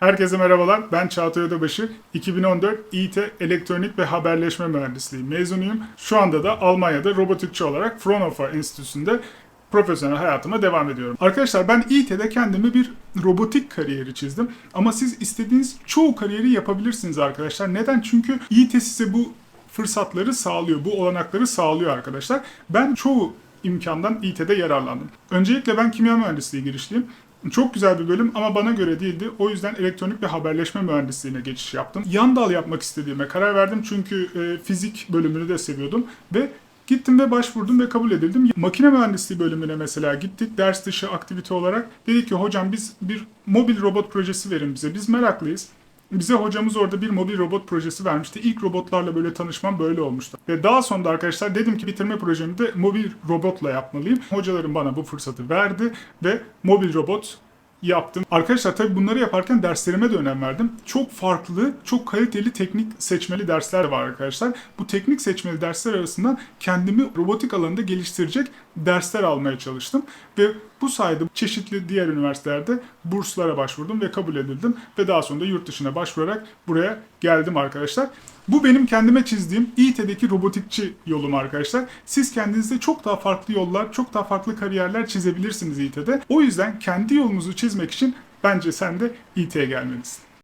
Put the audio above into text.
Herkese merhabalar. Ben Çağatay Ödebaşı. 2014 İT Elektronik ve Haberleşme Mühendisliği mezunuyum. Şu anda da Almanya'da robotikçi olarak Fraunhofer Enstitüsü'nde profesyonel hayatıma devam ediyorum. Arkadaşlar ben İT'de kendime bir robotik kariyeri çizdim. Ama siz istediğiniz çoğu kariyeri yapabilirsiniz arkadaşlar. Neden? Çünkü İT size bu fırsatları sağlıyor, bu olanakları sağlıyor arkadaşlar. Ben çoğu imkandan İT'de yararlandım. Öncelikle ben kimya mühendisliği girişliyim. Çok güzel bir bölüm ama bana göre değildi. O yüzden elektronik ve haberleşme mühendisliğine geçiş yaptım. Yan dal yapmak istediğime karar verdim çünkü e, fizik bölümünü de seviyordum ve Gittim ve başvurdum ve kabul edildim. Makine mühendisliği bölümüne mesela gittik ders dışı aktivite olarak. Dedik ki hocam biz bir mobil robot projesi verin bize. Biz meraklıyız. Bize hocamız orada bir mobil robot projesi vermişti. İlk robotlarla böyle tanışmam böyle olmuştu. Ve daha sonra da arkadaşlar dedim ki bitirme projemi de mobil robotla yapmalıyım. Hocalarım bana bu fırsatı verdi ve mobil robot yaptım. Arkadaşlar tabii bunları yaparken derslerime de önem verdim. Çok farklı, çok kaliteli teknik seçmeli dersler var arkadaşlar. Bu teknik seçmeli dersler arasından kendimi robotik alanında geliştirecek dersler almaya çalıştım. Ve bu sayede çeşitli diğer üniversitelerde burslara başvurdum ve kabul edildim. Ve daha sonra da yurt dışına başvurarak buraya geldim arkadaşlar. Bu benim kendime çizdiğim İT'deki robotikçi yolum arkadaşlar. Siz kendinize çok daha farklı yollar, çok daha farklı kariyerler çizebilirsiniz İT'de. O yüzden kendi yolunuzu çizmek için bence sen de İT'ye gelmelisin.